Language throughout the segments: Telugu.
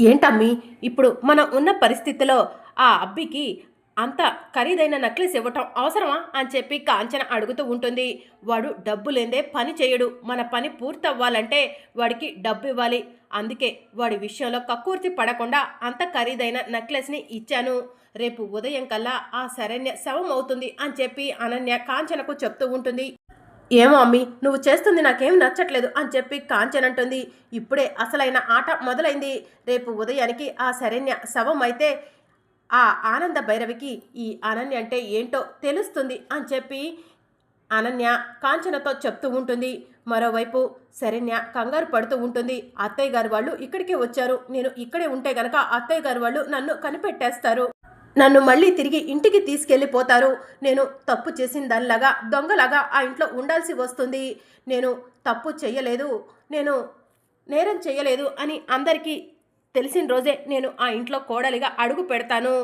ఏంటమ్మి? ఇప్పుడు మనం ఉన్న పరిస్థితిలో ఆ అబ్బికి అంత ఖరీదైన నక్లెస్ ఇవ్వటం అవసరమా? అని చెప్పి కాంచన అడుగుతూ ఉంటుంది. వాడు డబ్బు లేదే పని చేయడు. మన పని పూర్తవ్వాలంటే వాడికి డబ్బు ఇవ్వాలి. అందుకే వాడి విషయంలో కక్కుర్తి పడకుండా అంత ఖరీదైన నక్లెస్ని ఇచ్చాను. రేపు ఉదయం కల్లా ఆ శరణ్య శవం అవుతుంది అని చెప్పి అనన్య కాంచనకు చెప్తూ ఉంటుంది. ఏమో అమ్మి నువ్వు చేస్తుంది నాకేం నచ్చట్లేదు అని చెప్పి కాంచన్ అంటుంది ఇప్పుడే అసలైన ఆట మొదలైంది. రేపు ఉదయానికి ఆ శరణ్య శవం అయితే ఆ ఆనంద భైరవికి ఈ అనన్య అంటే ఏంటో తెలుస్తుంది అని చెప్పి అనన్య కాంచనతో చెప్తూ ఉంటుంది. మరోవైపు శరణ్య కంగారు పడుతూ ఉంటుంది. అత్తయ్య గారు వాళ్ళు ఇక్కడికే వచ్చారు. నేను ఇక్కడే ఉంటే గనక అత్తయ్య గారు వాళ్ళు నన్ను కనిపెట్టేస్తారు. నన్ను మళ్ళీ తిరిగి ఇంటికి తీసుకెళ్ళిపోతారు. నేను తప్పు చేసిన దానిలాగా దొంగలాగా ఆ ఇంట్లో ఉండాల్సి వస్తుంది. నేను తప్పు చేయలేదు. నేను నేరం చేయలేదు అని అందరికీ తెలిసిన రోజే నేను ఆ ఇంట్లో కోడలిగా అడుగు పెడతాను.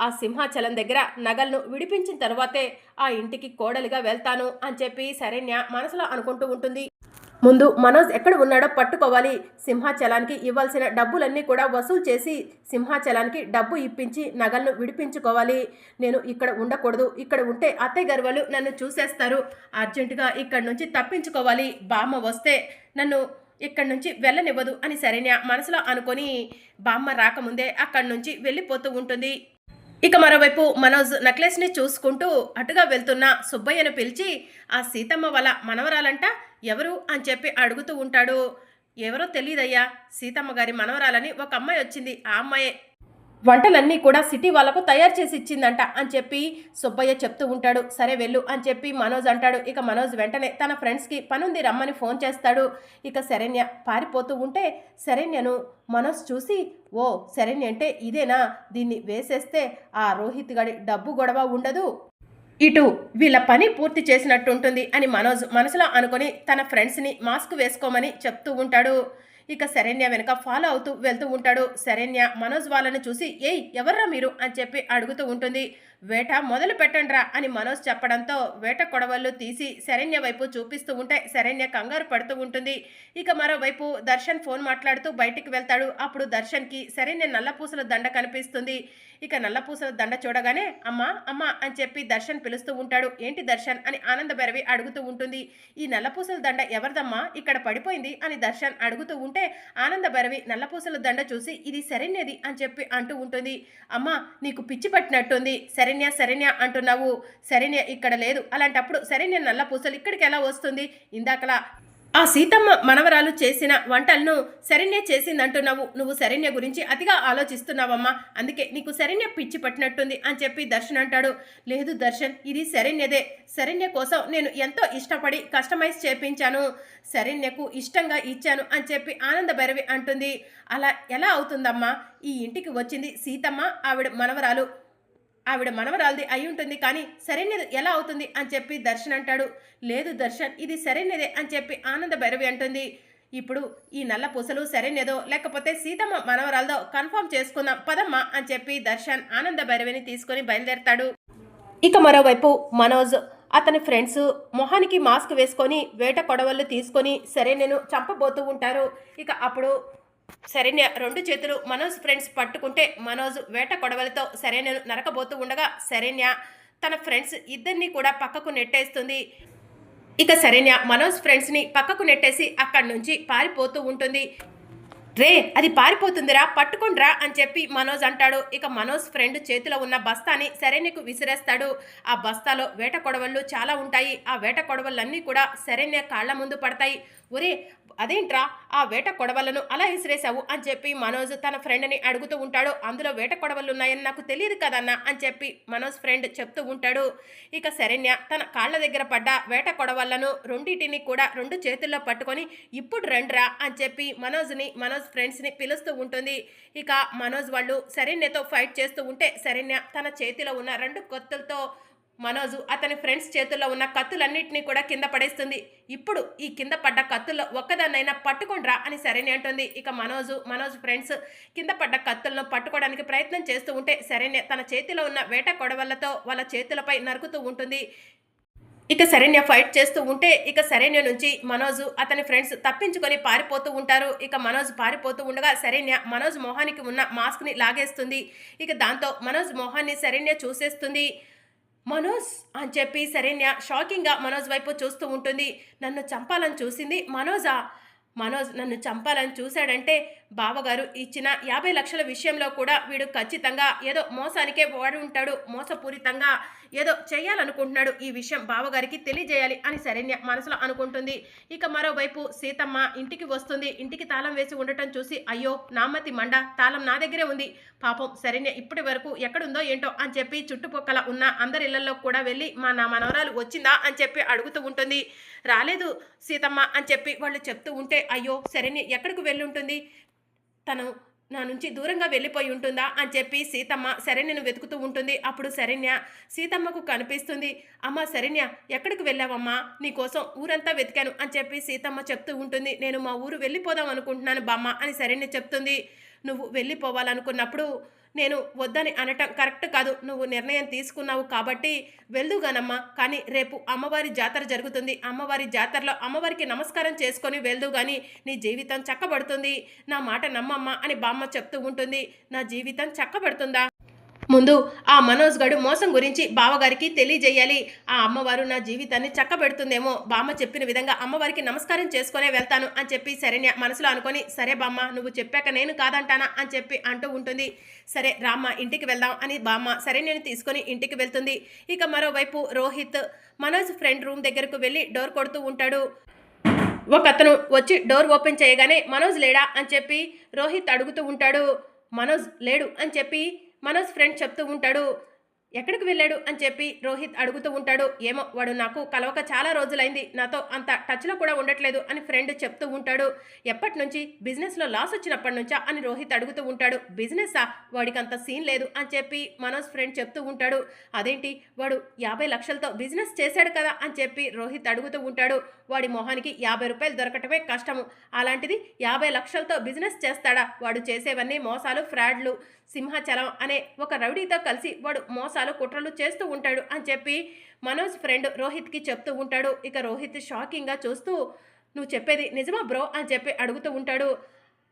ఆ సింహాచలం దగ్గర నగలను విడిపించిన తర్వాతే ఆ ఇంటికి కోడలిగా వెళ్తాను అని చెప్పి శరణ్య మనసులో అనుకుంటూ ఉంటుంది. ముందు మనోజ్ ఎక్కడ ఉన్నాడో పట్టుకోవాలి. సింహాచలానికి ఇవ్వాల్సిన డబ్బులన్నీ కూడా వసూలు చేసి సింహాచలానికి డబ్బు ఇప్పించి నగలను విడిపించుకోవాలి. నేను ఇక్కడ ఉండకూడదు. ఇక్కడ ఉంటే అత్తయ్య గారు వాళ్ళు నన్ను చూసేస్తారు. అర్జెంటుగా ఇక్కడ నుంచి తప్పించుకోవాలి. బామ్మ వస్తే నన్ను ఇక్కడి నుంచి వెళ్ళనివ్వదు అని సరైన మనసులో అనుకొని బామ్మ రాకముందే అక్కడి నుంచి వెళ్ళిపోతూ ఉంటుంది. ఇక మరోవైపు మనోజ్ నెక్లెస్ని చూసుకుంటూ అటుగా వెళ్తున్న సుబ్బయ్యను పిలిచి ఆ సీతమ్మ వల్ల మనవరాలంట? ఎవరు? అని చెప్పి అడుగుతూ ఉంటాడు. ఎవరో తెలియదయ్యా సీతమ్మ గారి మనవరాలని ఒక అమ్మాయి వచ్చింది. ఆ అమ్మాయే వంటలన్నీ కూడా సిటీ వాళ్ళకు తయారు చేసి ఇచ్చిందంట అని చెప్పి సుబ్బయ్య చెప్తూ ఉంటాడు. సరే వెళ్ళు అని చెప్పి మనోజ్ అంటాడు. ఇక మనోజ్ వెంటనే తన ఫ్రెండ్స్కి పనుంది రమ్మని ఫోన్ చేస్తాడు. ఇక శరణ్య పారిపోతూ ఉంటే శరణ్యను మనోజ్ చూసి ఓ శరణ్య అంటే ఇదేనా? దీన్ని వేసేస్తే ఆ రోహిత్ గడి డబ్బు గొడవ ఉండదు. ఇటు వీళ్ళ పని పూర్తి చేసినట్టుంటుంది అని మనోజ్ మనసులో అనుకొని తన ఫ్రెండ్స్ని మాస్క్ వేసుకోమని చెప్తూ ఉంటాడు. ఇక శరణ్య వెనక ఫాలో అవుతూ వెళ్తూ ఉంటాడు. శరణ్య మనోజ్ వాళ్ళని చూసి ఏయ్ ఎవర్రా మీరు? అని చెప్పి అడుగుతూ ఉంటుంది. వేట మొదలు పెట్టండ్రా అని మనోజ్ చెప్పడంతో వేట కొడవళ్ళు తీసి శరణ్య వైపు చూపిస్తూ ఉంటే శరణ్య కంగారు పడుతూ ఉంటుంది. ఇక మరోవైపు దర్శన్ ఫోన్ మాట్లాడుతూ బయటికి వెళ్తాడు. అప్పుడు దర్శన్కి శరణ్య నల్లపూసల దండ కనిపిస్తుంది. ఇక నల్లపూసల దండ చూడగానే అమ్మా అమ్మా అని చెప్పి దర్శన్ పిలుస్తూ ఉంటాడు. ఏంటి దర్శన్? అని ఆనంద భైరవి అడుగుతూ ఉంటుంది. ఈ నల్లపూసల దండ ఎవరిదమ్మా? ఇక్కడ పడిపోయింది అని దర్శన్ అడుగుతూ ఉంటే ఆనంద భైరవి నల్లపూసల దండ చూసి ఇది శరణ్యది అని చెప్పి అంటూ ఉంటుంది. అమ్మా నీకు పిచ్చి పట్టినట్టుంది. శరణ్య శరణ్య అంటున్నావు. శరణ్య ఇక్కడ లేదు. అలాంటప్పుడు శరణ్య నల్లపూసలు ఇక్కడికి ఎలా వస్తుంది? ఇందాకలా ఆ సీతమ్మ మనవరాలు చేసిన వంటలను శరణ్య చేసిందంటున్నావు. నువ్వు శరణ్య గురించి అతిగా ఆలోచిస్తున్నావమ్మా. అందుకే నీకు శరణ్య పిచ్చి పట్టినట్టుంది అని చెప్పి దర్శన్ అంటాడు. లేదు దర్శన్ ఇది శరణ్యదే. శరణ్య కోసం నేను ఎంతో ఇష్టపడి కస్టమైజ్ చేపించాను. శరణ్యకు ఇష్టంగా ఇచ్చాను అని చెప్పి ఆనంద భైరవి అంటుంది. అలా ఎలా అవుతుందమ్మా? ఈ ఇంటికి వచ్చింది సీతమ్మ ఆవిడ మనవరాలు. ఆవిడ మనవరాలిది అయి ఉంటుంది కానీ సరైనది ఎలా అవుతుంది అని చెప్పి దర్శన్ అంటాడు. లేదు దర్శన్ ఇది సరైనదే అని చెప్పి ఆనంద భైరవి అంటుంది. ఇప్పుడు ఈ నల్ల పూసలు సరైనదో లేకపోతే సీతమ్మ మనవరాలదో కన్ఫర్మ్ చేసుకుందాం పదమ్మా అని చెప్పి దర్శన్ ఆనంద భైరవిని తీసుకొని బయలుదేరతాడు. ఇక మరోవైపు మనోజ్ అతని ఫ్రెండ్స్ మొహానికి మాస్క్ వేసుకొని వేట కొడవళ్ళు తీసుకొని సరే నేను చంపబోతూ ఉంటారు. ఇక అప్పుడు శరణ్య రెండు చేతులు మనోజ్ ఫ్రెండ్స్ పట్టుకుంటే మనోజ్ వేట కొడవలతో శరణ్యను నరకబోతూ ఉండగా శరణ్య తన ఫ్రెండ్స్ ఇద్దరిని కూడా పక్కకు నెట్టేస్తుంది. ఇక శరణ్య మనోజ్ ఫ్రెండ్స్ని పక్కకు నెట్టేసి అక్కడి నుంచి పారిపోతూ ఉంటుంది. రే అది పారిపోతుందిరా పట్టుకుండ్రా అని చెప్పి మనోజ్ అంటాడు. ఇక మనోజ్ ఫ్రెండ్ చేతిలో ఉన్న బస్తాని శరణ్యకు విసిరేస్తాడు. ఆ బస్తాలో వేట కొడవళ్ళు చాలా ఉంటాయి. ఆ వేట కొడవళ్ళన్నీ కూడా శరణ్య కాళ్ళ ముందు పడతాయి. ఒరే అదేంట్రా? ఆ వేట కొడవలను అలా విసిరేశావు అని చెప్పి మనోజ్ తన ఫ్రెండ్ని అడుగుతూ ఉంటాడు. అందులో వేట కొడవలు ఉన్నాయని నాకు తెలియదు కదన్నా అని చెప్పి మనోజ్ ఫ్రెండ్ చెప్తూ ఉంటాడు. ఇక శరణ్య తన కాళ్ళ దగ్గర పడ్డ వేట కొడవలను రెండింటిని కూడా రెండు చేతుల్లో పట్టుకొని ఇప్పుడు రండ్రా అని చెప్పి మనోజ్ని మనోజ్ ఫ్రెండ్స్ని పిలుస్తూ ఉంటుంది. ఇక మనోజ్ వాళ్ళు శరణ్యతో ఫైట్ చేస్తూ ఉంటే శరణ్య తన చేతిలో ఉన్న రెండు కొత్తలతో మనోజు అతని ఫ్రెండ్స్ చేతుల్లో ఉన్న కత్తులన్నింటినీ కూడా కింద పడేస్తుంది. ఇప్పుడు ఈ కింద పడ్డ కత్తుల్లో ఒక్కదాన్నైనా పట్టుకుండ్రా అని శరణ్య అంటుంది. ఇక మనోజు మనోజ్ ఫ్రెండ్స్ కింద పడ్డ కత్తులను పట్టుకోవడానికి ప్రయత్నం చేస్తూ ఉంటే సరేనే తన చేతిలో ఉన్న వేట కొడవలతో వాళ్ళ చేతులపై నరుకుతూ ఉంటుంది. ఇక శరణ్య ఫైట్ చేస్తూ ఉంటే ఇక శరణ్య నుంచి మనోజ్ అతని ఫ్రెండ్స్ తప్పించుకొని పారిపోతూ ఉంటారు. ఇక మనోజ్ పారిపోతూ ఉండగా శరణ్య మనోజ్ మొహానికి ఉన్న మాస్క్ని లాగేస్తుంది. ఇక దాంతో మనోజ్ మొహాన్ని శరణ్య చూసేస్తుంది. మనోజ్ అని చెప్పి శరణ్య షాకింగ్గా మనోజ్ వైపు చూస్తూ ఉంటుంది. నన్ను చంపాలని చూసింది మనోజా? మనోజ్ నన్ను చంపాలని చూశాడంటే బావగారు ఇచ్చిన యాభై లక్షల విషయంలో కూడా వీడు ఖచ్చితంగా ఏదో మోసానికే వాడు ఉంటాడు మోసపూరితంగా ఏదో చేయాలనుకుంటున్నాడు. ఈ విషయం బావగారికి తెలియజేయాలి అని శరణ్య మనసులో అనుకుంటుంది. ఇక మరోవైపు సీతమ్మ ఇంటికి వస్తుంది. ఇంటికి తాళం వేసి ఉండటం చూసి అయ్యో నామతి మండ తాళం నా దగ్గరే ఉంది. పాపం శరణ్య ఇప్పటి వరకు ఎక్కడుందో ఏంటో అని చెప్పి చుట్టుపక్కల ఉన్న అందరి ఇళ్ళలో కూడా వెళ్ళి మా నా మనవరాలు వచ్చిందా? అని చెప్పి అడుగుతూ ఉంటుంది. రాలేదు సీతమ్మ అని చెప్పి వాళ్ళు చెప్తూ ఉంటే అయ్యో శరణ్య ఎక్కడికి వెళ్ళి ఉంటుంది తను నా నుంచి దూరంగా వెళ్ళిపోయి ఉంటుందా అని చెప్పి సీతమ్మ శరణ్యను వెతుకుతూ ఉంటుంది. అప్పుడు శరణ్య సీతమ్మకు కనిపిస్తుంది అమ్మ శరణ్య ఎక్కడికి వెళ్ళావమ్మా? నీకోసం ఊరంతా వెతికాను అని చెప్పి సీతమ్మ చెప్తూ ఉంటుంది. నేను మా ఊరు వెళ్ళిపోదాం అనుకుంటున్నాను బామ్మ అని శరణ్య చెప్తుంది. నువ్వు వెళ్ళిపోవాలనుకున్నప్పుడు నేను వద్దని అనటం కరెక్ట్ కాదు. నువ్వు నిర్ణయం తీసుకున్నావు కాబట్టి వెళ్దుగానమ్మా కానీ రేపు అమ్మవారి జాతర జరుగుతుంది. అమ్మవారి జాతరలో అమ్మవారికి నమస్కారం చేసుకొని వెళ్దు కానీ నీ జీవితం చక్కబడుతుంది. నా మాట నమ్మమ్మ అని బామ్మ చెప్తూ ఉంటుంది. నా జీవితం చక్కబడుతుందా? ముందు ఆ మనోజ్ గడు మోసం గురించి బావగారికి తెలియజేయాలి. ఆ అమ్మవారు నా జీవితాన్ని చక్కబెడుతుందేమో. బామ్మ చెప్పిన విధంగా అమ్మవారికి నమస్కారం చేసుకునే వెళ్తాను అని చెప్పి శరణ్య మనసులో అనుకొని సరే బామ్మ నువ్వు చెప్పాక నేను కాదంటానా? అని చెప్పి అంటూ ఉంటుంది. సరే రామ్మ ఇంటికి వెళ్దాం అని బామ్మ శరణ్యని తీసుకొని ఇంటికి వెళ్తుంది. ఇక మరోవైపు రోహిత్ మనోజ్ ఫ్రెండ్ రూమ్ దగ్గరకు వెళ్ళి డోర్ కొడుతూ ఉంటాడు. ఒక అతను వచ్చి డోర్ ఓపెన్ చేయగానే మనోజ్ లేడా? అని చెప్పి రోహిత్ అడుగుతూ ఉంటాడు. మనోజ్ లేడు అని చెప్పి మనోజ్ ఫ్రెండ్ చెప్తూ ఉంటాడు ఎక్కడికి వెళ్ళాడు అని చెప్పి రోహిత్ అడుగుతూ ఉంటాడు. ఏమో వాడు నాకు కలవక చాలా రోజులైంది. నాతో అంత టచ్లో కూడా ఉండట్లేదు అని ఫ్రెండ్ చెప్తూ ఉంటాడు. ఎప్పటి నుంచి బిజినెస్లో లాస్ వచ్చినప్పటి నుంచా? అని రోహిత్ అడుగుతూ ఉంటాడు. బిజినెస్సా? వాడికి అంత సీన్ లేదు అని చెప్పి మనోజ్ ఫ్రెండ్ చెప్తూ ఉంటాడు. అదేంటి? వాడు యాభై లక్షలతో బిజినెస్ చేశాడు కదా అని చెప్పి రోహిత్ అడుగుతూ ఉంటాడు. వాడి మొహానికి యాభై రూపాయలు దొరకటమే కష్టము. అలాంటిది యాభై లక్షలతో బిజినెస్ చేస్తాడా? వాడు చేసేవన్నీ మోసాలు ఫ్రాడ్లు సింహాచలం అనే ఒక రౌడీతో కలిసి వాడు మోసాలు కుట్రలు చేస్తూ ఉంటాడు అని చెప్పి మనోజ్ ఫ్రెండ్ రోహిత్కి చెప్తూ ఉంటాడు. ఇక రోహిత్ షాకింగ్గా చూస్తూ నువ్వు చెప్పేది నిజమా బ్రో? అని చెప్పి అడుగుతూ ఉంటాడు.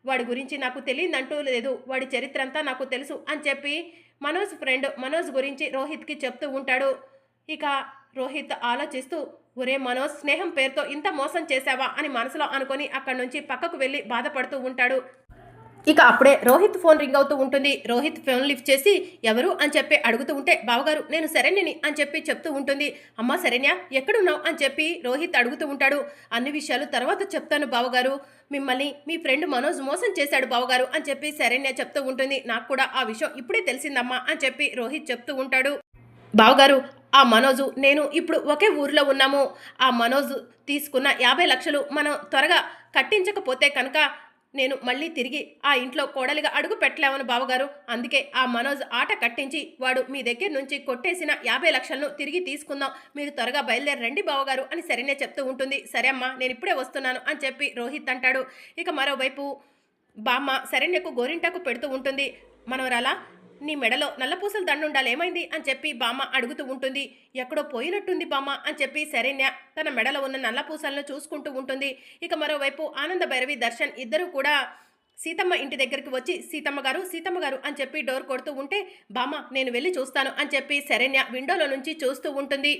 వాడి గురించి నాకు తెలియదంటూ లేదు. వాడి చరిత్ర అంతా నాకు తెలుసు అని చెప్పి మనోజ్ ఫ్రెండ్ మనోజ్ గురించి రోహిత్కి చెప్తూ ఉంటాడు. ఇక రోహిత్ ఆలోచిస్తూ ఒరే మనోజ్ స్నేహం పేరుతో ఇంత మోసం చేశావా? అని మనసులో అనుకొని అక్కడి నుంచి పక్కకు వెళ్ళి బాధపడుతూ ఉంటాడు. ఇక అప్పుడే రోహిత్ ఫోన్ రింగ్ అవుతూ ఉంటుంది. రోహిత్ ఫోన్ లిఫ్ట్ చేసి ఎవరు? అని చెప్పి అడుగుతూ ఉంటే బావగారు నేను శరణ్యని అని చెప్పి చెప్తూ ఉంటుంది. అమ్మా శరణ్య ఎక్కడున్నావు? అని చెప్పి రోహిత్ అడుగుతూ ఉంటాడు. అన్ని విషయాలు తర్వాత చెప్తాను బావగారు. మిమ్మల్ని మీ ఫ్రెండ్ మనోజ్ మోసం చేశాడు బావగారు అని చెప్పి శరణ్య చెప్తూ ఉంటుంది. నాకు కూడా ఆ విషయం ఇప్పుడే తెలిసిందమ్మా అని చెప్పి రోహిత్ చెప్తూ ఉంటాడు. బావగారు ఆ మనోజు నేను ఇప్పుడు ఒకే ఊర్లో ఉన్నాము. ఆ మనోజు తీసుకున్న యాభై లక్షలు మనం త్వరగా కట్టించకపోతే కనుక నేను మళ్ళీ తిరిగి ఆ ఇంట్లో కోడలిగా అడుగు పెట్టలేమని బావగారు. అందుకే ఆ మనోజ్ ఆట కట్టించి వాడు మీ దగ్గర నుంచి కొట్టేసిన యాభై లక్షలను తిరిగి తీసుకుందాం. మీరు త్వరగా బయలుదేరి రండి బావగారు అని సరేనే చెప్తూ ఉంటుంది. సరే అమ్మా నేను ఇప్పుడే వస్తున్నాను అని చెప్పి రోహిత్ అంటాడు. ఇక మరోవైపు బామ్మ శరణ్యకు గోరింటాకు పెడుతూ ఉంటుంది. మనవరాలా నీ మెడలో నల్లపూసల దండుండాలి ఏమైంది? అని చెప్పి బామ్మ అడుగుతూ ఉంటుంది. ఎక్కడో పోయినట్టుంది బామ్మ అని చెప్పి శరణ్య తన మెడలో ఉన్న నల్లపూసలను చూసుకుంటూ ఉంటుంది. ఇక మరోవైపు ఆనంద భైరవి దర్శన్ ఇద్దరూ కూడా సీతమ్మ ఇంటి దగ్గరికి వచ్చి సీతమ్మ గారు సీతమ్మ గారు అని చెప్పి డోర్ కొడుతూ ఉంటే బామ్మ నేను వెళ్ళి చూస్తాను అని చెప్పి శరణ్య విండోలో నుంచి చూస్తూ ఉంటుంది.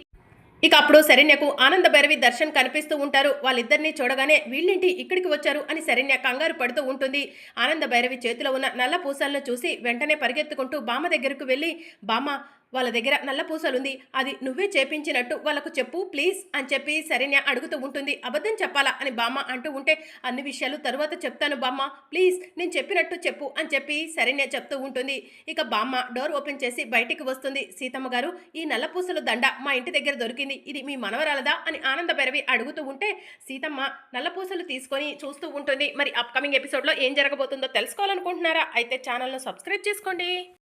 ఇక అప్పుడు శరణ్యకు ఆనంద భైరవి దర్శన్ కనిపిస్తూ ఉంటారు. వాళ్ళిద్దరిని చూడగానే వీళ్ళింటి ఇక్కడికి వచ్చారు అని శరణ్య కంగారు పడుతూ ఉంటుంది. ఆనంద భైరవి చేతిలో ఉన్న నల్ల పూసలను చూసి వెంటనే పరిగెత్తుకుంటూ బామ్మ దగ్గరకు వెళ్ళి బామ్మ వాళ్ళ దగ్గర నల్ల పూసలుంది. అది నువ్వే చేపించినట్టు వాళ్ళకు చెప్పు ప్లీజ్ అని చెప్పి సరేనే అడుగుతూ ఉంటుంది. అబద్ధం చెప్పాలా అని బామ్మ అంటూ ఉంటే అన్ని విషయాలు తరువాత చెప్తాను బామ్మ. ప్లీజ్ నేను చెప్పినట్టు చెప్పు అని చెప్పి సరేనే చెప్తూ ఉంటుంది. ఇక బామ్మ డోర్ ఓపెన్ చేసి బయటికి వస్తుంది. సీతమ్మ గారు ఈ నల్ల పూసల దండ మా ఇంటి దగ్గర దొరికింది. ఇది మీ మనవరాలదా అని ఆనంద భైరవి అడుగుతూ ఉంటే సీతమ్మ నల్ల పూసలు తీసుకొని చూస్తూ ఉంటుంది. మరి అప్కమింగ్ ఎపిసోడ్లో ఏం జరగబోతుందో తెలుసుకోవాలనుకుంటున్నారా? అయితే ఛానల్ను సబ్స్క్రైబ్ చేసుకోండి.